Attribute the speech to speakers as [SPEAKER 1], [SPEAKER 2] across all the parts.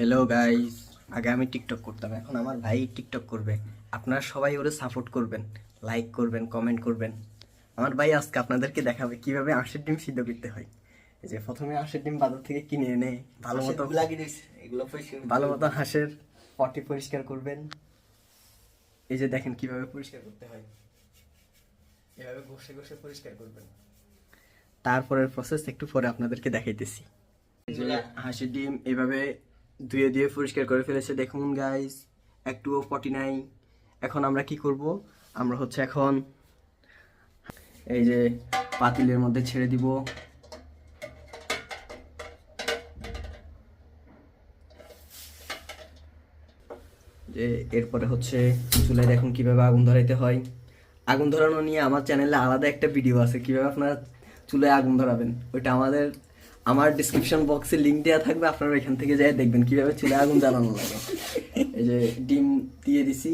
[SPEAKER 1] Hello guys আগে আমি TikTok করতাম এখন আমার ভাই টিকটক করবে। আপনারা সবাই ওরে সাপোর্ট করবেন লাইক করবেন কমেন্ট করবেন। আমার ভাই আজকে আপনাদেরকে দেখাবে কীভাবে আঁশের ডিম সিদ্ধ করতে হয়। এই যে প্রথমে আঁশের ডিম বাজার থেকে কিনে এনে ভালো মতো ভালো মতো হাঁসের পটি পরিষ্কার করবেন। এই যে দেখেন কীভাবে পরিষ্কার করতে হয়। এভাবে ঘষে ঘষে পরিষ্কার করবেন। তারপরের প্রসেস একটু পরে আপনাদেরকে দেখাইতেছি। হাঁসের ডিম এভাবে ধুয়ে ধুয়ে পরিষ্কার করে ফেলেছে। দেখুন গাইস একটুও পটি নাই এখন আমরা কি করব? আমরা হচ্ছে এখন এই যে পাতিলের মধ্যে ছেড়ে দিব। যে এরপরে হচ্ছে চুলায় দেখুন কীভাবে আগুন ধরাইতে হয়। আগুন ধরানো নিয়ে আমার চ্যানেলে আলাদা একটা ভিডিও আছে। কীভাবে আপনারা চুলায় আগুন ধরাবেন? ওইটা আমাদের আমার ডিসক্রিপশন বক্সে লিঙ্ক দেওয়া থাকবে, আপনারা এখান থেকে যাই দেখবেন কীভাবে চুলায় আগুন জ্বালানো লাগে। এই যে ডিম দিয়ে দিছি,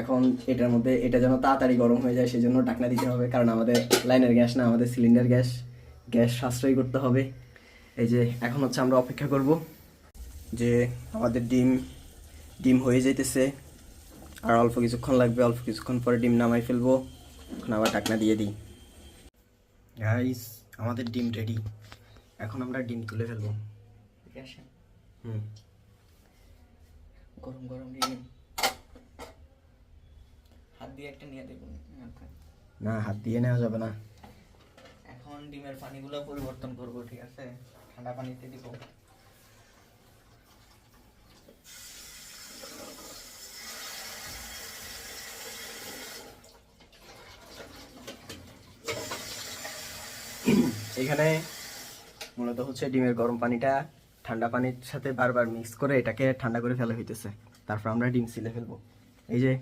[SPEAKER 1] এখন এটার মধ্যে এটা যেন তাড়াতাড়ি গরম হয়ে যায়, সেজন্য ঢাকনা দিতে হবে, কারণ আমাদের লাইনের গ্যাস না, আমাদের সিলিন্ডার গ্যাস। গ্যাস সাশ্রয় করতে হবে। এই যে এখন হচ্ছে আমরা অপেক্ষা করব যে আমাদের ডিম ডিম হয়ে যাইতেছে। আর অল্প কিছুক্ষণ লাগবে, অল্প কিছুক্ষণ পরে ডিম নামাই ফেলব। এখন আবার ঢাকনা দিয়ে দিই। গাইস আমাদের ডিম রেডি এখন আমরা ডিম তুলে ফেলব।
[SPEAKER 2] ঠিক আছে?
[SPEAKER 1] হুম।
[SPEAKER 2] গরম গরম নিন। হাত দিয়ে একটা নিয়ে দেখুন
[SPEAKER 1] না হাত দিয়ে নেওয়া যাবে না।
[SPEAKER 2] এখন ডিমের পানিগুলো পরিবর্তন করব ঠিক আছে? ঠান্ডা পানিতে দিব।
[SPEAKER 1] এখানে মূলত হচ্ছে ডিমের গরম পানিটা ঠান্ডা পানির সাথে বারবার মিক্স করে এটাকে ঠান্ডা করে ফেলা হইতেছে। তারপর আমরা ডিম সিলে ফেলব। এই যে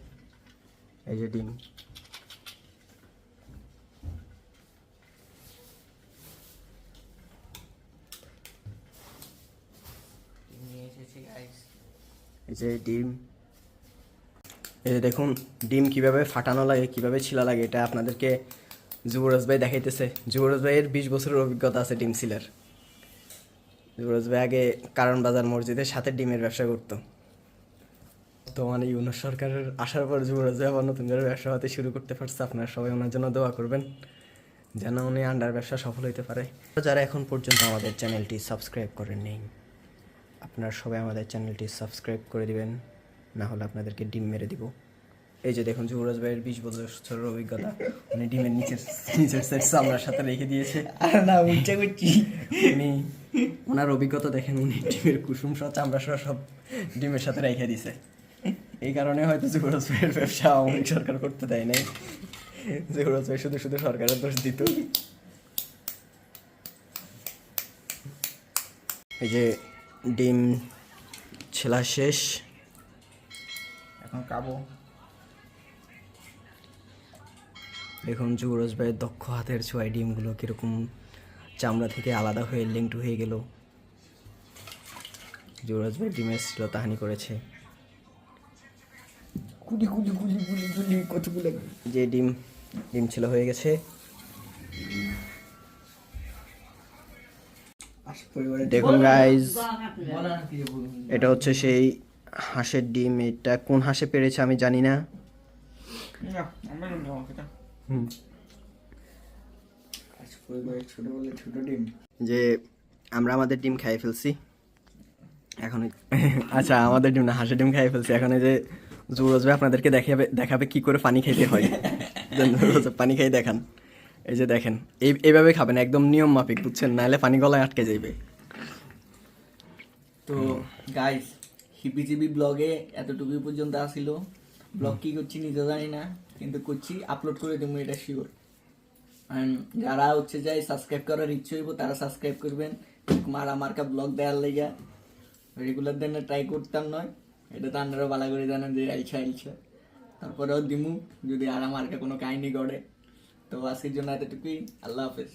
[SPEAKER 1] এই যে ডিম। এই যে ডিম। এই যে দেখুন ডিম কীভাবে ফাটানো লাগে কীভাবে ছিলা লাগে এটা আপনাদেরকে যুবরাজ ভাই দেখাইতেছে। যুবরাজ ভাইয়ের বিশ বছরের অভিজ্ঞতা আছে ডিম সিলার। যুবরাজ ভাই আগে কারণ বাজার মসজিদের সাথে ডিমের ব্যবসা করতো। তো মানে ইউনুস সরকারের আসার পর যুবরাজ ভাই আবার নতুন করে ব্যবসা হতে শুরু করতে পারছে। আপনারা সবাই ওনার জন্য দোয়া করবেন যেন উনি আন্ডার ব্যবসা সফল হইতে পারে। যারা এখন পর্যন্ত আমাদের চ্যানেলটি সাবস্ক্রাইব করেন নেই আপনারা সবাই আমাদের চ্যানেলটি সাবস্ক্রাইব করে দিবেন না হলে আপনাদেরকে ডিম মেরে দিব। এই যে দেখুন যুবরাজ ভাইয়ের বিশ বছরের অভিজ্ঞতা উনি ডিমের নিচের নিচের সাইড চামড়ার সাথে রেখে দিয়েছে।
[SPEAKER 2] আর না উঠছে করছি।
[SPEAKER 1] উনি ওনার অভিজ্ঞতা দেখেন, উনি ডিমের কুসুম সহ, চামড়া সহ সব ডিমের সাথে রেখে দিছে। এই কারণে হয়তো যুবরাজ ভাইয়ের ব্যবসা আওয়ামী সরকার করতে দেয় নাই। যুবরাজ ভাই শুধু শুধু সরকারের দোষ দিত। এই যে ডিম ছেলা শেষ।
[SPEAKER 2] এখন কাবো
[SPEAKER 1] দেখুন যুবরাজ ভাইয়ের দক্ষ হাতের ছোঁয়ায় ডিমগুলো কীরকম চামড়া থেকে আলাদা হয়ে লিঙ্কড হয়ে গেল। যুবরাজ ভাই ডিমের শ্লীলতাহানি করেছে।
[SPEAKER 2] কতগুলো?
[SPEAKER 1] যে ডিম ডিম ছিল হয়ে গেছে। দেখুন গাইজ এটা হচ্ছে সেই হাঁসের ডিম। এটা কোন হাঁসে পেরেছে আমি জানি না। হুম। যে আমরা আমাদের ডিম খাই ফেলছি। এখন আচ্ছা আমাদের ডিম না হাঁসের ডিম খাই ফেলছি। এখন এই যে যুবরাজ ভাই আপনাদেরকে দেখাবে দেখাবে কি করে পানি খাইতে হয়। পানি খাই দেখান। এই যে দেখেন এই এইভাবে খাবেন একদম নিয়ম মাফিক বুঝছেন? নাহলে পানি গলায় আটকে যাইবে।
[SPEAKER 2] তো গাইস হিপিজিবি ব্লগে এতটুকুই পর্যন্ত আসিল ব্লগ কি করছি নিজে জানি না কিন্তু করছি আপলোড করে দেবো এটা শিওর যারা হচ্ছে যাই সাবস্ক্রাইব করার ইচ্ছে হইব, তারা সাবস্ক্রাইব করবেন। মারা মার্কা ব্লগ দেওয়ার লেগে। রেগুলার দিনে ট্রাই করতাম নয়। এটা তো আপনারা ভালো করে জানেন যে আইছা আইছা তারপরেও দিমু, যদি আর আমার কোনো কাহিনী গড়ে তো আজকের জন্য এতটুকুই। আল্লাহ হাফেজ।